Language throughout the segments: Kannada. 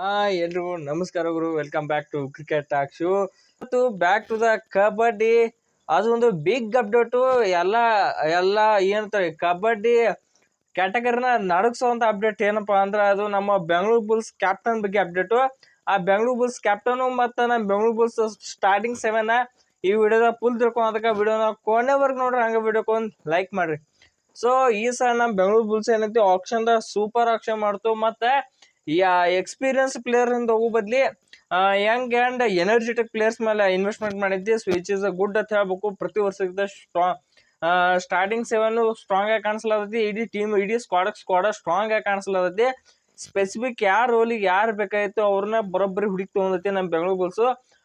ಹಾಯ್ ಎಲ್ರಿಗೂ ನಮಸ್ಕಾರ ಗುರು. Welcome back to cricket talk show ಮತ್ತು ಬ್ಯಾಕ್ ಟು ದ ಕಬಡ್ಡಿ. ಅದು ಒಂದು ಬಿಗ್ ಅಪ್ಡೇಟು ಎಲ್ಲ ಎಲ್ಲ ಏನಂತಾರೆ, ಕಬಡ್ಡಿ ಕ್ಯಾಟಗರಿನ ನಡಗಿಸೋವಂಥ ಅಪ್ಡೇಟ್ ಏನಪ್ಪಾ ಅಂದ್ರೆ ಅದು ನಮ್ಮ ಬೆಂಗಳೂರು ಬುಲ್ಸ್ ಕ್ಯಾಪ್ಟನ್ ಬಗ್ಗೆ ಅಪ್ಡೇಟು ಆ ಬೆಂಗಳೂರು ಬುಲ್ಸ್ ಕ್ಯಾಪ್ಟನು ಮತ್ತು ನಮ್ಮ ಬೆಂಗಳೂರು ಬುಲ್ಸ್ ಸ್ಟಾರ್ಟಿಂಗ್ ಸೆವೆನ್ ಈ ವಿಡಿಯೋದ ಫುಲ್ ತಿಳ್ಕೊಳೋದಕ್ಕೆ ವಿಡಿಯೋನ ಕೊನೆವರೆಗೆ ನೋಡ್ರಿ, ಹಂಗೆ ವಿಡಿಯೋಕ್ಕೊಂದು ಲೈಕ್ ಮಾಡಿರಿ. ಸೊ ಈ ಸಲ ನಮ್ಮ ಬೆಂಗಳೂರು ಬುಲ್ಸ್ ಏನೈತಿ ಆಕ್ಷನ್ದ ಸೂಪರ್ ಆಕ್ಷನ್ ಮಾಡ್ತು. ಮತ್ತೆ ಯಾ ಎಕ್ಸ್ಪೀರಿಯನ್ಸ್ ಪ್ಲೇಯರ್ ಇಂದ ಹೋಗೋ ಬದ್ಲಿ ಯಂಗ್ ಆ್ಯಂಡ್ ಎನರ್ಜೆಟಿಕ್ ಪ್ಲೇಯರ್ಸ್ ಮೇಲೆ ಇನ್ವೆಸ್ಟ್ಮೆಂಟ್ ಮಾಡಿದ್ದೆ so which is a good ಅಂತ ಹೇಳ್ಬೇಕು. ಪ್ರತಿ ವರ್ಷದ ಸ್ಟ್ರಾಂಗ್ ಸ್ಟಾರ್ಟಿಂಗ್ ಸೆವೆನ್ ಸ್ಟ್ರಾಂಗ್ ಆಗಿ ಕಾಣಿಸ್ಲಾತೈತಿ ಇಡೀ ಟೀಮ್ ಇಡೀ ಸ್ಕ್ವಾಡ್ ಸ್ಕ್ವಾಡ ಸ್ಟ್ರಾಂಗ್ ಆಗಿ ಕಾಣಿಸ್ಲಾತೈತಿ ಸ್ಪೆಸಿಫಿಕ್ ಯಾರ ರೋಲಿಗೆ ಯಾರು ಬೇಕಾಗಿತ್ತು ಅವ್ರನ್ನ ಬರೋಬ್ಬರಿ ಹುಡುಕಿ ತೊಗೊಂಡೈತಿ ನಮ್ಮ ಬೆಂಗಳೂರು ಬುಲ್ಸ್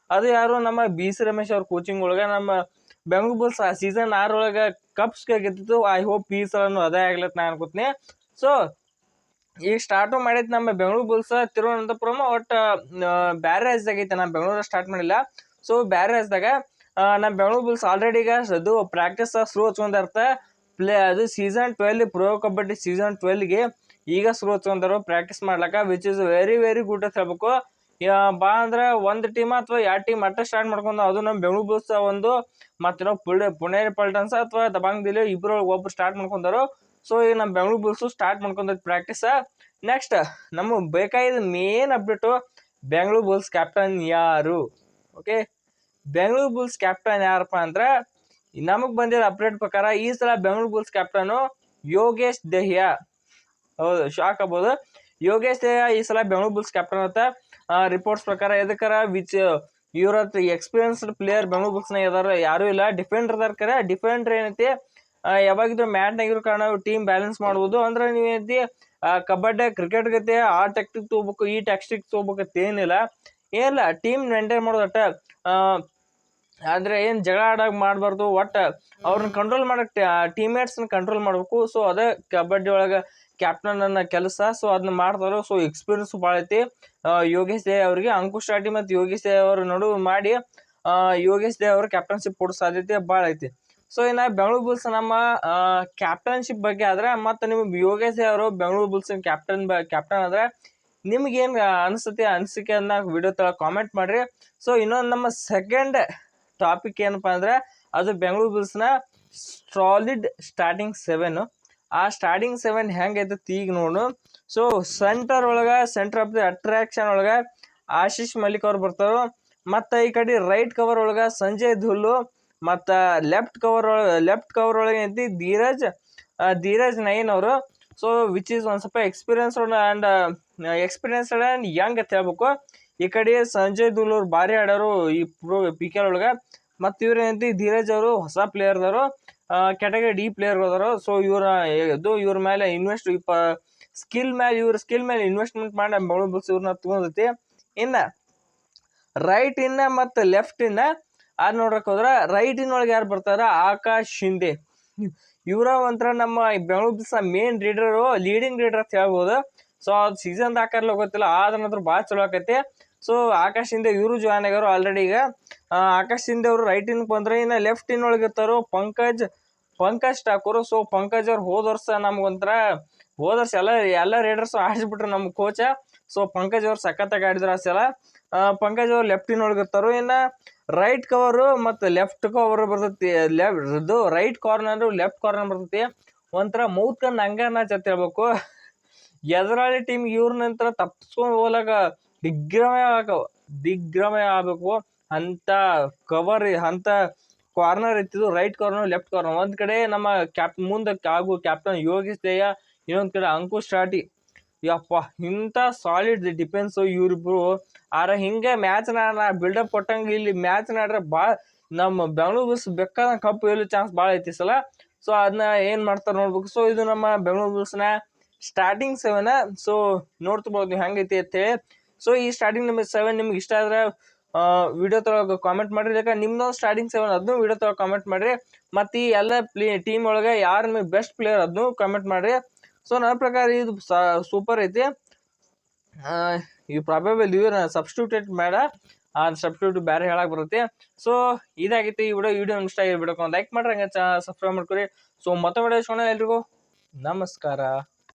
ಅದು ಯಾರು? ನಮ್ಮ ಬಿ ಸಿ ರಮೇಶ್ ಅವ್ರ ಕೋಚಿಂಗ್ ಒಳಗೆ ನಮ್ಮ ಬೆಂಗಳೂರು ಬುಲ್ಸ್ ಆ ಸೀಸನ್ ಆರೊಳಗೆ ಕಪ್ಸ್ ಗೆದ್ದಿತ್ತು ಐ ಹೋಪ್ ಈ ಸಲನು ಅದೇ ಆಗ್ಲತ್ತ ನಾನು ಅನ್ಕೋತೀನಿ. ಸೊ ಈಗ ಸ್ಟಾರ್ಟು ಮಾಡಿದ್ದು ನಮ್ಮ ಬೆಂಗಳೂರು ಬುಲ್ಸ್ ತಿರುವನಂತಪುರಮ ಒಟ್ಟು ಬ್ಯಾರೆ ರಾಜ್ಯದಾಗೈತೆ ನಾನು ಬೆಂಗಳೂರು ಸ್ಟಾರ್ಟ್ ಮಾಡಿಲ್ಲ. ಸೊ ಬ್ಯಾರೆ ರಾಜ್ಯದಾಗ ನಮ್ಮ ಬೆಂಗಳೂರು ಬುಲ್ಸ್ ಆಲ್ರೆಡಿ ಈಗ ಅದು ಪ್ರಾಕ್ಟೀಸ್ ಶುರು ಹಚ್ಕೊಂಡರ್ತ ಪ್ಲೇ ಅದು season twelve pro kabaddi season ಟ್ವೆಲ್ಗೆ ಈಗ ಶುರು ಹಚ್ಕೊಂಡರು ಪ್ರಾಕ್ಟೀಸ್ ಮಾಡ್ಲಕ್ಕ which is very very good ಅಂತ ಹೇಳ್ಬೇಕು. ಯಾ- ಬಾ ಅಂದ್ರೆ ಒಂದು ಟೀಮ್ ಅಥವಾ ಎರಡು ಟೀಮ್ ಅಟ್ಟ ಸ್ಟಾರ್ಟ್ ಮಾಡ್ಕೊಂಡು ಅದು ನಮ್ಮ ಬೆಂಗಳೂರು ಬುಲ್ಸ್ ಒಂದು, ಮತ್ತೆ ಪುಣೆ ಪುಣೆ ಪಲ್ಟನ್ಸ್ ಅಥವಾ ದಬಾಂಗ್ ದಿಲ್ಲಿ ಇಬ್ಬರು ಒಬ್ರು ಸ್ಟಾರ್ಟ್ ಮಾಡ್ಕೊಂಡಾರು. ಸೊ ಈಗ ನಮ್ಮ ಬೆಂಗಳೂರು ಬುಲ್ಸು ಸ್ಟಾರ್ಟ್ ಮಾಡ್ಕೊಂಡ್ ಪ್ರಾಕ್ಟೀಸ್ ನೆಕ್ಸ್ಟ್ ನಮಗೆ ಬೇಕಾಗಿದ್ದ main update Bengaluru Bulls captain ಯಾರು? ಓಕೆ ಬೆಂಗಳೂರು ಬುಲ್ಸ್ ಕ್ಯಾಪ್ಟನ್ ಯಾರಪ್ಪ ಅಂದ್ರೆ, ನಮಗೆ ಬಂದಿರೋ ಅಪ್ಡೇಟ್ ಪ್ರಕಾರ ಈ ಸಲ ಬೆಂಗಳೂರು ಬುಲ್ಸ್ ಕ್ಯಾಪ್ಟನು ಯೋಗೇಶ್ ದಹಿಯಾ. ಹೌದು ಶಾಕ್ ಆಗ್ಬೋದು. ಯೋಗೇಶ್ ದೇಹ ಈ ಸಲ ಬೆಂಗಳೂರು ಬುಲ್ಸ್ ಕ್ಯಾಪ್ಟನ್ ಅಂತ ರಿಪೋರ್ಟ್ಸ್ ಪ್ರಕಾರ ಎದಕ್ಕರ ವಿಚ್ ಇವ್ರ ಹತ್ರ ಎಕ್ಸ್ಪೀರಿಯನ್ಸ್ಡ್ ಪ್ಲೇಯರ್ ಬೆಂಗಳೂರು ಬುಲ್ಸ್ನ ಇದಾರ ಯಾರೂ ಇಲ್ಲ ಡಿಫೆಂಡರ್ ಇದಾರೆ ಕರೆ. ಡಿಫೆಂಡರ್ ಏನೈತಿ ಯಾವಾಗಿದ್ರು ಮ್ಯಾಟ್ನಾಗ ಇರೋ ಕಾರಣ ಟೀಮ್ ಬ್ಯಾಲೆನ್ಸ್ ಮಾಡ್ಬೋದು. ಅಂದ್ರೆ ನೀವೇನೈತಿ ಕಬಡ್ಡಿ ಕ್ರಿಕೆಟ್ ಗತೆ, ಆ ಟ್ಯಾಕ್ಟಿಕ್ ತೊಗೋಬೇಕು, ಈ ಟ್ಯಾಕ್ಟಿಕ್ ತೊಗೋಬೇಕಂತ ಏನಿಲ್ಲ ಏನಿಲ್ಲ ಟೀಮ್ ಮೇಂಟೈನ್ ಮಾಡೋದಟ್ಟ ಆದ್ರೆ ಏನು ಜಗಳ ಆಡಾಗ ಮಾಡಬಾರ್ದು, ಒಟ್ಟು ಅವ್ರನ್ನ ಕಂಟ್ರೋಲ್ ಮಾಡಕ್ಕೆ ಟೀಮ್ಮೇಟ್ಸ್ನ ಕಂಟ್ರೋಲ್ ಮಾಡಬೇಕು. ಸೊ ಅದೇ ಕಬಡ್ಡಿ ಒಳಗೆ ಕ್ಯಾಪ್ಟನ್ ಅನ್ನ ಕೆಲಸ. ಸೊ ಅದನ್ನ ಮಾಡ್ತಾರೆ ಸೊ ಎಕ್ಸ್ಪೀರಿಯನ್ಸ್ ಭಾಳ ಐತಿ. ಯೋಗೇಶ್ ದೇ ಅವರಿಗೆ ಅಂಕುಶ್ ರಾಟಿ ಮತ್ತು ಯೋಗೇಶ್ ದೇ ಅವ್ರ ನಡುವೆ ಮಾಡಿ ಯೋಗೇಶ್ ದೇ ಅವ್ರ ಕ್ಯಾಪ್ಟನ್ಶಿಪ್ ಕೊಡೋ ಸಾಧ್ಯತೆ ಭಾಳ ಐತಿ. ಸೊ ಇನ್ನು ಬೆಂಗಳೂರು ಬುಲ್ಸ್ ನಮ್ಮ ಕ್ಯಾಪ್ಟನ್ಶಿಪ್ ಬಗ್ಗೆ ಆದ್ರೆ ಮತ್ತು ನಿಮ್ಗೆ ಯೋಗೇಶ್ ದೇ ಅವರು ಬೆಂಗಳೂರು ಬುಲ್ಸ್ ಕ್ಯಾಪ್ಟನ್ ಬ ಕ್ಯಾಪ್ಟನ್ ಆದ್ರೆ ನಿಮ್ಗೇನು ಅನಿಸುತ್ತೆ ಅನಿಸಿಕೆ ಅನ್ನ ವಿಡಿಯೋ ತಳ ಕಾಮೆಂಟ್ ಮಾಡಿರಿ. ಸೊ ಇನ್ನೊಂದು ನಮ್ಮ ಸೆಕೆಂಡ್ ಟಾಪಿಕ್ ಏನಪ್ಪ ಅಂದ್ರೆ ಅದು ಬೆಂಗಳೂರು ಬಿಲ್ಸ್ನ ಸಾಲಿಡ್ ಸ್ಟಾರ್ಟಿಂಗ್ ಸೆವೆನ್ ಆ ಸ್ಟಾರ್ಟಿಂಗ್ ಸೆವೆನ್ ಹೆಂಗೈತೈತಿ ಈಗ ನೋಡು. ಸೊ ಸೆಂಟರ್ ಒಳಗೆ ಸೆಂಟರ್ ಆಫ್ ದಿ ಅಟ್ರಾಕ್ಷನ್ ಒಳಗೆ ಆಶೀಶ್ ಮಲ್ಲಿಕ್ ಅವ್ರು ಬರ್ತಾರೋ. ಮತ್ತು ಈ ಕಡೆ ರೈಟ್ ಕವರ್ ಒಳಗೆ ಸಂಜಯ್ ಧುಲ್ಲು, ಮತ್ತು ಲೆಫ್ಟ್ ಕವರ್ ಒಳಗೆ ಲೆಫ್ಟ್ ಕವರ್ ಒಳಗೆ ಐತಿ ಧೀರಜ್ ಧೀರಜ್ ನೈನ್ ಅವರು. ಸೊ ವಿಚ್ ಈಸ್ ಒಂದು ಸ್ವಲ್ಪ experience and experienced and young ಅಂತ ಹೇಳ್ಬೇಕು. ಈ ಕಡೆ ಸಂಜಯ್ ದುಲ್ ಅವ್ರು ಭಾರಿ ಆಡ್ಯಾರು ಈ ಪ್ರೊ ಪಿ ಕೆ ಒಳಗೆ. ಮತ್ತು ಇವ್ರು ಏನಂತಿ, ಧೀರಜ್ ಅವರು ಹೊಸ ಪ್ಲೇಯರ್ ಅದಾರು ಕೆಟಗರಿ ಡಿ ಪ್ಲೇಯರ್ ಅದಾರು ಸೊ ಇವರ ಇದು ಇವ್ರ ಮೇಲೆ ಇನ್ವೆಸ್ಟ್ ಸ್ಕಿಲ್ ಮೇಲೆ ಇವ್ರ ಸ್ಕಿಲ್ ಮೇಲೆ ಇನ್ವೆಸ್ಟ್ಮೆಂಟ್ ಮಾಡಿ ಬೆಂಗಳೂರು ಬುಲ್ಸ್ ಇವ್ರನ್ನ ತಗೊಂಡೈತಿ. ಇನ್ನು ರೈಟ್ ಇನ್ನ ಮತ್ತು ಲೆಫ್ಟ್ ಇನ್ನ ಅದ್ ನೋಡಕ್ ಹೋದ್ರ ರೈಟ್ ಯಾರು ಬರ್ತಾರ? ಆಕಾಶ್ ಶಿಂದೆ ಇವರ ಒಂಥರ ನಮ್ಮ Bengaluru Bulls main leader leading raider ಅಂತ ಹೇಳ್ಬೋದು. ಸೊ ಅದು ಸೀಸನ್ ಹಾಕರ್ಲ ಗೊತ್ತಿಲ್ಲ. ಆದ್ರೆ ಭಾಳ ಚಲೋ ಆಕೈತಿ. ಸೊ ಆಕಾಶ್ ಇವರು ಜಾಯ್ನ್ ಆಗ್ಯಾರ ಆಲ್ರೆಡಿ ಈಗ. ಆಕಾಶ್ ಅವರು ರೈಟ್ ಇನ್ ಬಂದ್ರೆ ಇನ್ನು ಲೆಫ್ಟ್ ಇನ್ ಒಳಗೆ ಇರ್ತಾರೋ ಪಂಕಜ್ ಪಂಕಜ್ ಠಾಕೂರ್. ಸೊ ಪಂಕಜ್ ಅವ್ರು ಹೋದ ವರ್ಷ ನಮ್ಗೊಂಥರ ಹೋದ ವರ್ಷ ಎಲ್ಲ ಎಲ್ಲ ರೈಡರ್ಸ್ ಆಡಿಸ್ಬಿಟ್ರು ನಮ್ಮ ಕೋಚ ಸೊ ಪಂಕಜ್ ಅವ್ರು ಸಖತ್ತಾಗಿ ಆಡಿದ್ರು ಆ ಸಲ. ಪಂಕಜ್ ಅವ್ರು ಲೆಫ್ಟ್ ಇನ್ ಒಳಗೆ ಇರ್ತಾರೋ ಇನ್ನು ರೈಟ್ ಕವರು ಮತ್ತು ಲೆಫ್ಟ್ ಕವರ್ ಬರ್ತೈತಿ. ಲೆಫ್ಟ್ ಇದು ರೈಟ್ ಕಾರ್ನರ್ ಲೆಫ್ಟ್ ಕಾರ್ನರ್ ಬರ್ತೈತಿ. ಒಂಥರ ಮೌತ್ ಹಂಗ ನಾ ಅಂತ ಹೇಳ್ಬೇಕು. ಎದುರಾಳಿ ಟೀಮ್ ಇವ್ರ ನಂತರ ತಪ್ಪಿಸ್ಕೊಂಡು ಹೋಗ್ಲಾಕ ದಿಗ್ಭ್ರಮೆ ಆಗ ದಿಗ್ಭ್ರಮೆ ಆಗಬೇಕು ಅಂತ ಕವರ್ ಅಂತ ಕಾರ್ನರ್ ಇತ್ತಿದ್ದು ರೈಟ್ ಕಾರ್ನರ್ ಲೆಫ್ಟ್ ಕಾರ್ನರ್ ಒಂದ್ ಕಡೆ ನಮ್ಮ ಕ್ಯಾಪ್ ಮುಂದೆ ಆಗು ಕ್ಯಾಪ್ಟನ್ ಯೋಗೇಶ್ ದೇಯ, ಇನ್ನೊಂದ್ ಕಡೆ ಅಂಕುಶ್ ರಾಟಿ ಯಪ್ಪ, ಇಂಥ ಸಾಲಿಡ್ ಡಿಫೆನ್ಸ್ ಇವ್ರಿಬ್ರು. ಆರ ಹಿಂಗೆ ಮ್ಯಾಚ್ ಬಿಲ್ಡಪ್ ಕೊಟ್ಟಂಗೆ ಇಲ್ಲಿ ಮ್ಯಾಚ್ ನಾಡ್ರೆ ಭಾಳ ನಮ್ಮ ಬೆಂಗಳೂರು ಬುಲ್ಸ್ ಬೇಕಾದ ಕಪ್ ಇಲ್ಲಿ ಚಾನ್ಸ್ ಭಾಳ ಐತಿ ಸಲ. ಸೊ ಅದನ್ನ ಏನು ಮಾಡ್ತಾರೆ ನೋಡ್ಬೇಕು. ಸೊ ಇದು ನಮ್ಮ ಬೆಂಗಳೂರು ಬುಲ್ಸ್ನ ಸ್ಟಾರ್ಟಿಂಗ್ ಸೆವೆನ್ ಸೊ ನೋಡ್ತಿರ್ಬೋದು ಹೆಂಗೈತಿ ಅಂತೇಳಿ. ಸೊ ಈ ಸ್ಟಾರ್ಟಿಂಗ್ ನಿಮಗೆ ಸೆವೆನ್ ನಿಮ್ಗೆ ಇಷ್ಟ ಆದರೆ ವಿಡಿಯೋ ತೊಳಗೆ ಕಾಮೆಂಟ್ ಮಾಡಿರಿ. ಯಾಕಂದ್ರೆ ನಿಮ್ದೊಂದು ಸ್ಟಾರ್ಟಿಂಗ್ ಸೆವೆನ್ ಅದನ್ನು ವಿಡಿಯೋ ತೊಳಗೆ ಕಾಮೆಂಟ್ ಮಾಡಿರಿ. ಮತ್ತು ಈ ಎಲ್ಲ ಪ್ಲೇ ಟೀಮ್ ಒಳಗೆ ಯಾರು ನಿಮಗೆ ಬೆಸ್ಟ್ ಪ್ಲೇಯರ್ ಅದನ್ನು ಕಾಮೆಂಟ್ ಮಾಡಿರಿ. ಸೊ ನನ್ನ ಪ್ರಕಾರ ಇದು ಸೂಪರ್ ಐತಿ. ಈ ಪ್ರಾಬೆಬಲ್ ಇವ್ರ ಸಬ್ಸ್ಟಿಟ್ಯೂಟ್ ಬೇಡ ಆ ಸಬ್ಸ್ಟಿಟ್ಯೂಟ್ ಬೇರೆ ಹೇಳಕ್ ಬರುತ್ತೆ. ಸೊ ಇದಾಗಿತ್ತು ಈ ವಿಡಿಯೋ. ವಿಡಿಯೋ ಇಷ್ಟ ಆಗಿರ್ಬೇಕು ಲೈಕ್ ಮಾಡ್ರಿ, ಹಂಗೆ ಸಬ್ಸ್ಕ್ರೈಬ್ ಮಾಡ್ಕೊರಿ. ಸೊ ಮತ್ತೆ ವಿಡಿಯೋ ಎಲ್ರಿಗೂ. ನಮಸ್ಕಾರ.